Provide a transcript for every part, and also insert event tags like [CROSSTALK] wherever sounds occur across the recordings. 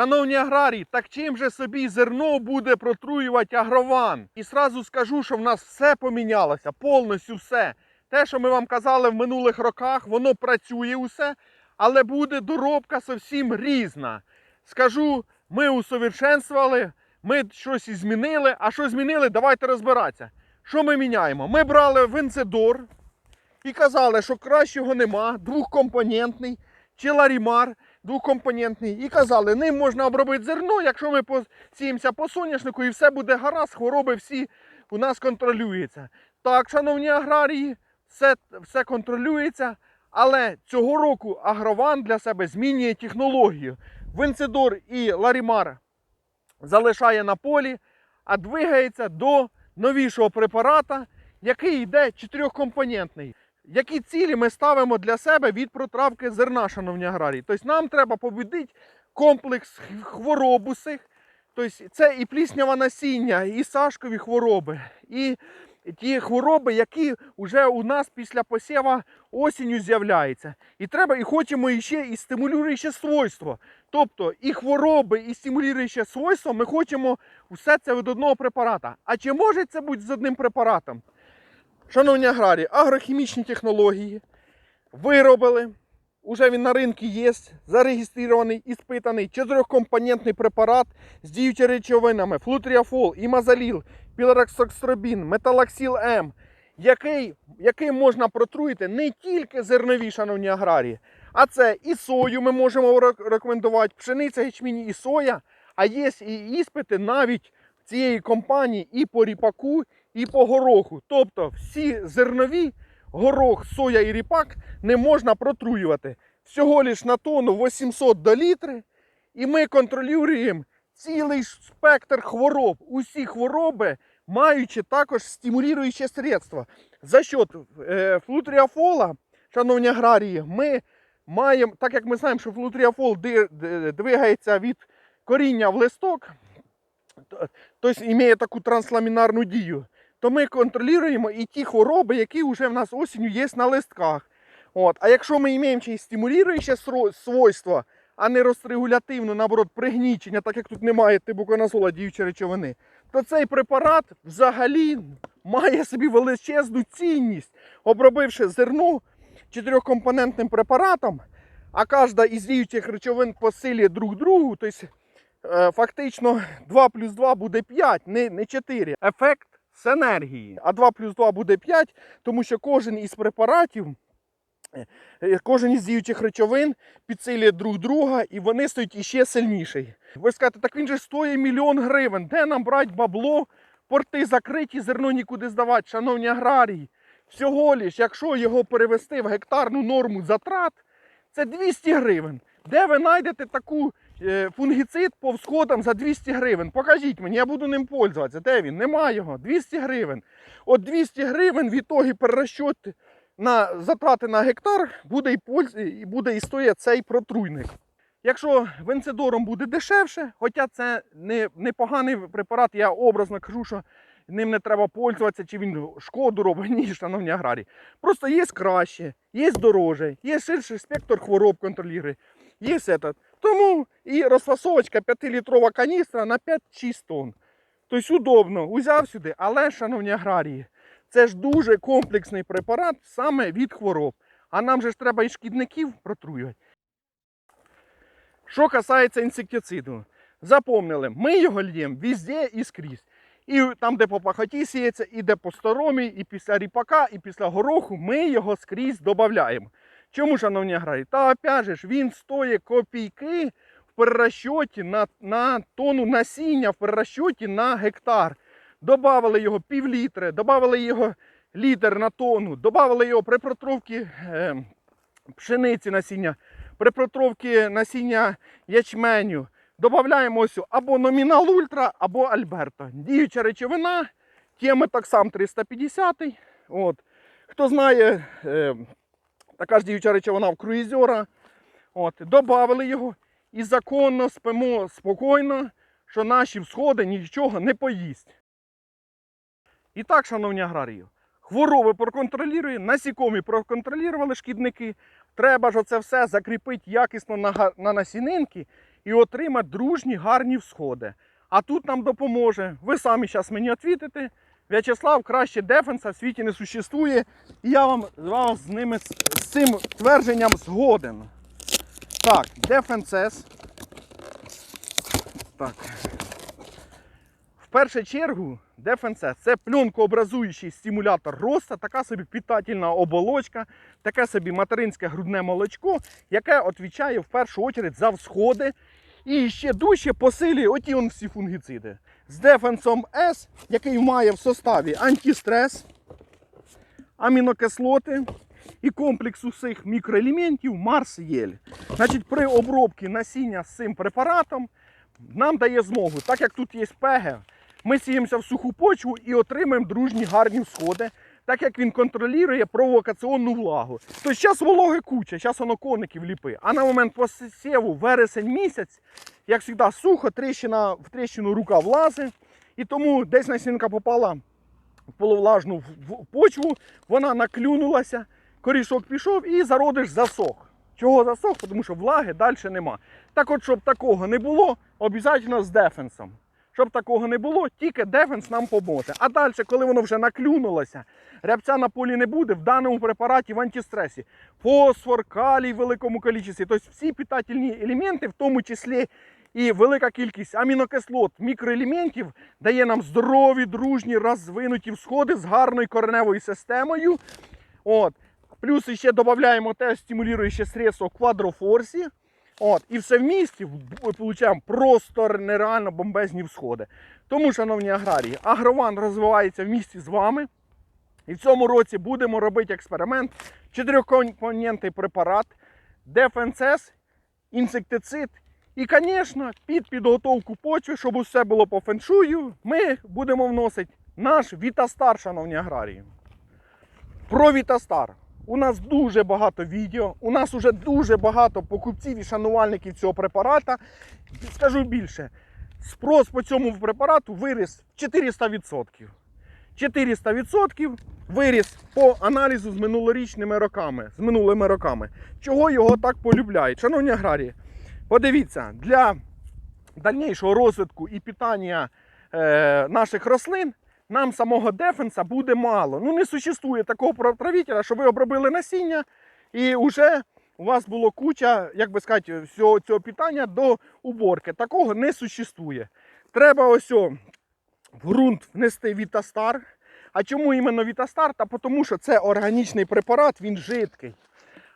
Шановні аграрії, так чим же собі зерно буде протруювати агрован? І сразу скажу, що в нас все помінялося, повністю все. Те, що ми вам казали в минулих роках, воно працює усе, але буде доробка зовсім різна. Скажу, ми усовершенствували, ми щось змінили. А що змінили? Давайте розбиратися. Що ми міняємо? Ми брали венцедор і казали, що кращого нема, двохкомпонентний, чи ларімар двохкомпонентний. І казали, ним можна обробити зерно, якщо ми посіємося по соняшнику і все буде гаразд, хвороби всі у нас контролюються. Так, шановні аграрії, все, все контролюється. Але цього року агрован для себе змінює технологію. Венцидор і Ларімар залишає на полі, а двигається до новішого препарата, який йде чотирьохкомпонентний. Які цілі ми ставимо для себе від протравки зерна, шановні аграрії? Тобто нам треба побудити комплекс хвороб усіх. Тобто це і пліснява насіння, і сашкові хвороби, і ті хвороби, які вже у нас після посіва осінню з'являються. І треба, і хочемо іще і стимулююче свойство. Тобто і хвороби, і стимулююче свойство ми хочемо все це від одного препарата. А чи може це бути з одним препаратом? Шановні аграрії, агрохімічні технології виробили. Уже він на ринку є, зареєстрований, іспитаний. Чотирьохкомпонентний препарат з діючими речовинами. Флутріафол, імазаліл, пілораксокстробін, металаксіл М, який, яким можна протруїти не тільки зернові, шановні аграрії, а це і сою ми можемо рекомендувати, пшениця, ячмінь і соя, а є і іспити навіть цієї компанії і по ріпаку, і по гороху. Тобто всі зернові, горох, соя і ріпак не можна протруювати. Всього лиш на тонну 800 до літри. І ми контролюємо цілий спектр хвороб. Усі хвороби, маючи також стимулюючі средства. За счет е, флутріафола, шановні аграрії, ми маємо, так як ми знаємо, що флутріафол двигається від коріння в листок, то- тобто має таку трансламінарну дію, то ми контролюємо і ті хвороби, які вже в нас осінню є на листках. От. А якщо ми маємо й стимулююче сро- а не розрегулятивну, наоборот, пригнічення, так як тут немає тибуконазола діючої речовини, то цей препарат взагалі має собі величезну цінність, обробивши зерно чотирьохкомпонентним препаратом, а кожна із діючих речовин посилює друг другу, тобто е, фактично 2 плюс 2 буде 5, не, не 4. Ефект синергії. А 2 плюс 2 буде 5, тому що кожен із препаратів, е, кожен із діючих речовин підсилює друг друга і вони стають іще сильніший. Ви скажете, так він же стоїть мільйон гривень. Де нам брати бабло? Порти закриті, зерно нікуди здавати, шановні аграрії. Всього лиш, якщо його перевести в гектарну норму затрат, це 200 гривень. Де ви знайдете таку фунгіцид по всходам за 200 гривень? Покажіть мені, я буду ним пользуватися. Де він? Нема його. 200 гривень. От 200 гривень в ітогі перерозчет на затрати на гектар буде і, польз... і буде і стоїть цей протруйник. Якщо венцедором буде дешевше, хоча це не, непоганий препарат, я образно кажу, що ним не треба пользуватися, чи він шкоду робить, [LAUGHS] ні, шановні аграрії. Просто є краще, є дороже, є ширший спектр хвороб контролює, є этот. Тому і розфасовочка 5-літрова каністра на 5-6 тонн. Тобто удобно, узяв сюди, але, шановні аграрії, це ж дуже комплексний препарат саме від хвороб. А нам же ж треба і шкідників протруювати. Що касається інсектициду, запомнили, ми його льємо везде і скрізь. І там, де по пахоті сіється, і де по сторомі, і після ріпака, і після гороху, ми його скрізь додаємо. Чому, шановні аграрії? Та опять же він стоїть копійки в перерозчоті на, на тонну насіння, в перерозчоті на гектар. Добавили його пів літри, добавили його літр на тонну, добавили його при протровці е, пшениці насіння, при протровці насіння ячменю. Добавляємо ось або номінал ультра, або Альберто. Діюча речовина, теми так сам 350. От. Хто знає, е, така ж діюча речовина в круїзера. От. Добавили його і законно спимо спокійно, що наші всходи нічого не поїсть. І так, шановні аграрії, хвороби проконтролюємо, насікомі проконтролювали шкідники. Треба ж оце все закріпити якісно на, на насінинки і отримати дружні гарні всходи. А тут нам допоможе. Ви самі зараз мені відповідите. В'ячеслав краще дефенса в світі не существує. І я вам, вам з ними з, цим твердженням згоден. Так, дефенсес. Так. В першу чергу, дефенсес це пленкообразуючий стимулятор росту, така собі питательна оболочка, таке собі материнське грудне молочко, яке відповідає в першу чергу за всходи і ще дужче посилює оті он всі фунгіциди. З дефенсом С, який має в составі антистрес, амінокислоти і комплекс усіх мікроелементів Марс Єль. Значить, при обробці насіння з цим препаратом нам дає змогу, так як тут є пеге, ми сіємося в суху почву і отримаємо дружні гарні всходи, так як він контролює провокаційну влагу. Тобто зараз вологи куча, зараз воно коників ліпи. А на момент посіву вересень місяць, як завжди, сухо, тріщина, в тріщину рука влазить. І тому десь насінка попала в полувлажну почву, вона наклюнулася, корішок пішов і зародиш засох. Чого засох? Тому що влаги далі нема. Так от, щоб такого не було, обов'язково з дефенсом. Щоб такого не було, тільки дефенс нам поможе. А далі, коли воно вже наклюнулося, рябця на полі не буде, в даному препараті в антистресі. Фосфор, калій в великому кількості. Тобто всі питательні елементи, в тому числі і велика кількість амінокислот, мікроелементів, дає нам здорові, дружні, розвинуті всходи з гарною кореневою системою. От. Плюс ще додаємо те стимулююче средство квадрофорсі. От, і все в місті отримуємо просто нереально бомбезні всходи. Тому, шановні аграрії, агрован розвивається в місті з вами. І в цьому році будемо робити експеримент. Чотирикомпонентний препарат, ДФНСС, інсектицид. І, звісно, під підготовку почви, щоб усе було по феншую, ми будемо вносити наш Вітастар, шановні аграрії. Про Вітастар. У нас дуже багато відео, у нас вже дуже багато покупців і шанувальників цього препарата. Скажу більше, спрос по цьому препарату виріс 400%. 400% виріс по аналізу з минулорічними роками, з минулими роками. Чого його так полюбляють? Шановні аграрії, подивіться, для дальнішого розвитку і питання е, наших рослин нам самого дефенса буде мало. Ну не существує такого правителя, що ви обробили насіння і вже у вас було куча, як би сказати, всього цього питання до уборки. Такого не существує. Треба ось о, в ґрунт внести Вітастар. А чому іменно Вітастар? Та тому що це органічний препарат, він жидкий.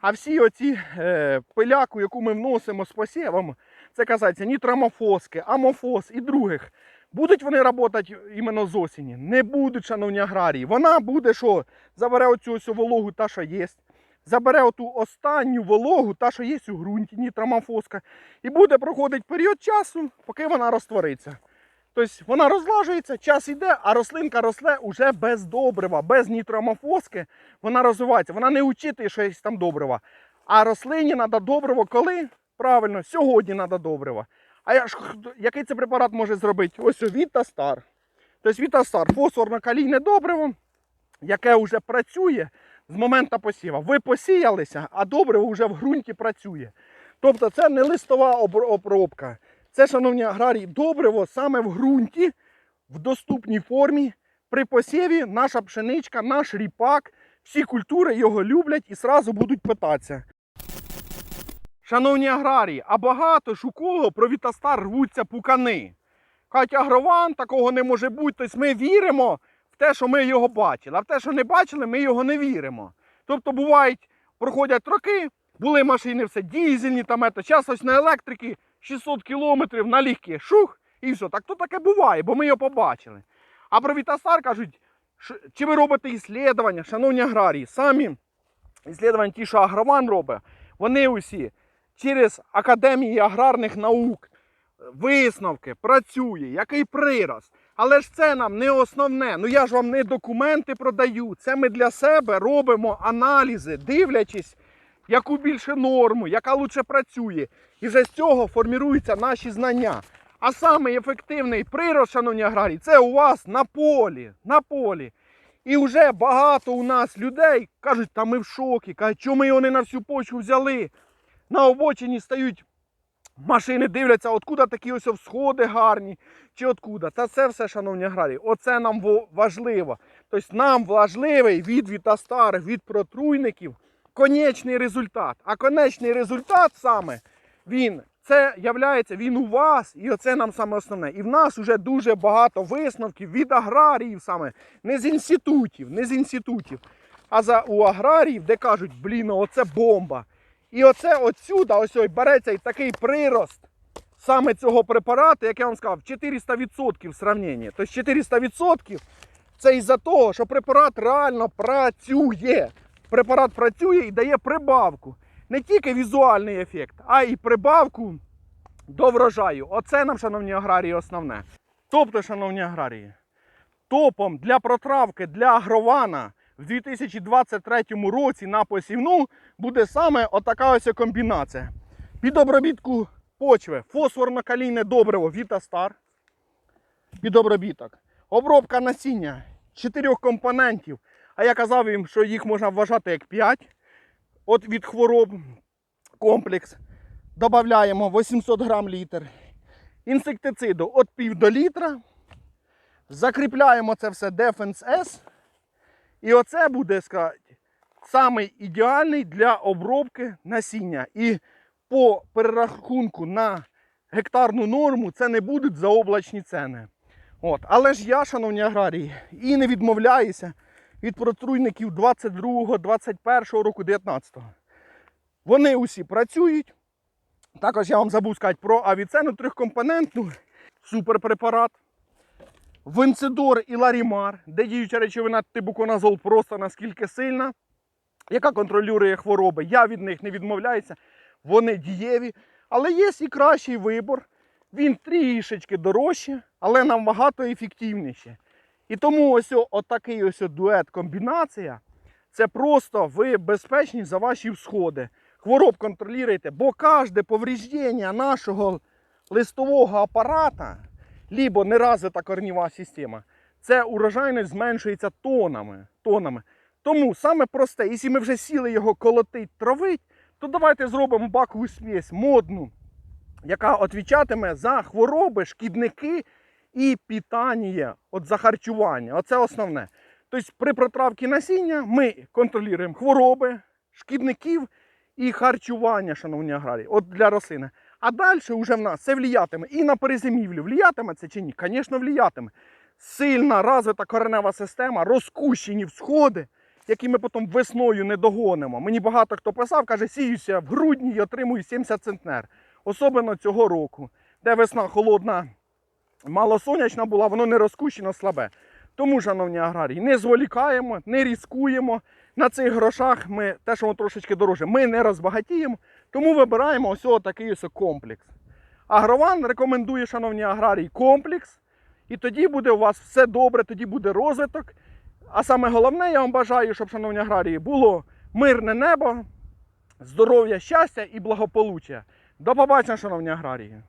А всі оці е, пиляку, яку ми вносимо з посівом, це казається нітрамофоски, амофос і других. Будуть вони працювати іменно з осені? Не будуть, шановні аграрії. Вона буде що? Забере оцю ось вологу, та що є. Забере оту останню вологу, та що є у ґрунті, нітрамофоска. І буде проходити період часу, поки вона розтвориться. Тобто вона розлажується, час йде, а рослинка росте уже без добрива, без нітромофоски. Вона розвивається. Вона не учитує, що є там добрива. А рослині треба добриво коли? Правильно, сьогодні треба добрива. А ж, який це препарат може зробити? Ось Вітастар. Тобто Вітастар фосфорно-калійне добриво, яке вже працює з моменту посіва. Ви посіялися, а добриво вже в ґрунті працює. Тобто це не листова обробка. Це, шановні аграрії, добриво саме в ґрунті, в доступній формі. При посіві наша пшеничка, наш ріпак, всі культури його люблять і сразу будуть питатися. Шановні аграрії, а багато ж у кого про Вітастар рвуться пукани. Кажуть, агрован, такого не може бути. Тобто ми віримо в те, що ми його бачили, а в те, що не бачили, ми його не віримо. Тобто бувають, проходять роки, були машини все дізельні, там ето. Зараз ось на електрики 600 кілометрів на легкі, шух, і все. Так то таке буває, бо ми його побачили. А про Вітастар кажуть, «Ш- чи ви робите іслідування, шановні аграрії, самі іслідування ті, що агрован робить, вони усі через Академії аграрних наук, висновки, працює, який прирост. Але ж це нам не основне. Ну я ж вам не документи продаю. Це ми для себе робимо аналізи, дивлячись, яку більше норму, яка лучше працює. І вже з цього форміруються наші знання. А саме ефективний прирост, шановні аграрії, це у вас на полі. На полі. І вже багато у нас людей кажуть, та ми в шокі, кажуть, чому ми його не на всю почву взяли. На обочині стають Машини дивляться, откуда такі ось всходи гарні, чи откуда. Та це все, шановні аграрії, оце нам важливо. Тобто нам важливий від вітастар, від протруйників конечний результат. А конечний результат саме він це являється він у вас, і оце нам саме основне. І в нас вже дуже багато висновків від аграріїв саме, не з інститутів, не з інститутів, а за у аграріїв, де кажуть, блін, оце бомба. І оце отсюда, ось ось береться такий прирост саме цього препарату, як я вам сказав, 400% в сравненні. Тобто 400% це із-за того, що препарат реально працює. Препарат працює і дає прибавку. Не тільки візуальний ефект, а й прибавку до врожаю. Оце нам, шановні аграрії, основне. Тобто, шановні аграрії, топом для протравки для агрована в 2023 році на посівну буде саме отака ось комбінація. Під обробітку почви фосфорно-калійне добриво Вітастар. Під обробіток. Обробка насіння чотирьох компонентів. А я казав їм, що їх можна вважати як 5. От від хвороб комплекс. Додаємо 800 грам літр. Інсектициду від пів до літра. Закріпляємо це все Defense S. І оце буде сказати, самий ідеальний для обробки насіння. І по перерахунку на гектарну норму це не будуть заоблачні ціни. От. Але ж я, шановні аграрії, і не відмовляюся від протруйників 22, 21 року, 19. Вони усі працюють. Також я вам забув сказати про авіцену трьохкомпонентну суперпрепарат. Венцидор і Ларімар, де діюча речовина тибуконазол просто наскільки сильна, яка контролює хвороби. Я від них не відмовляюся, вони дієві. Але є і кращий вибор. Він трішечки дорожче, але набагато ефективніше. І тому ось отакий ось дует комбінація. Це просто ви безпечні за ваші всходи. Хвороб контролюєте, бо кожне повреждення нашого листового апарата, либо неразвита корнєва система, це урожайність зменшується тонами. тонами. Тому саме просте, якщо ми вже сіли його колотить, травить, то давайте зробимо бакову смесь модну, яка відповідатиме за хвороби, шкідники і питання от за харчування. Оце основне. Тобто при протравці насіння ми контролюємо хвороби, шкідників і харчування, шановні аграрії, от для рослини. А далі вже в нас це влиятиме і на перезимівлю. Влиятиме це чи ні? Звісно, влиятиме. Сильна розвита коренева система, розкущені всходи, які ми потім весною не догонимо. Мені багато хто писав, каже, сіюся в грудні і отримую 70 центнер. Особливо цього року, де весна холодна, малосонячна була, воно не розкущено слабе. Тому, шановні аграрії, не зволікаємо, не різкуємо. На цих грошах ми те, що воно трошечки дороже, ми не розбагатіємо. Тому вибираємо ось такий ось комплекс. Агрован рекомендує, шановні аграрії, комплекс. І тоді буде у вас все добре, тоді буде розвиток. А саме головне, я вам бажаю, щоб, шановні аграрії, було мирне небо, здоров'я, щастя і благополуччя. До побачення, шановні аграрії.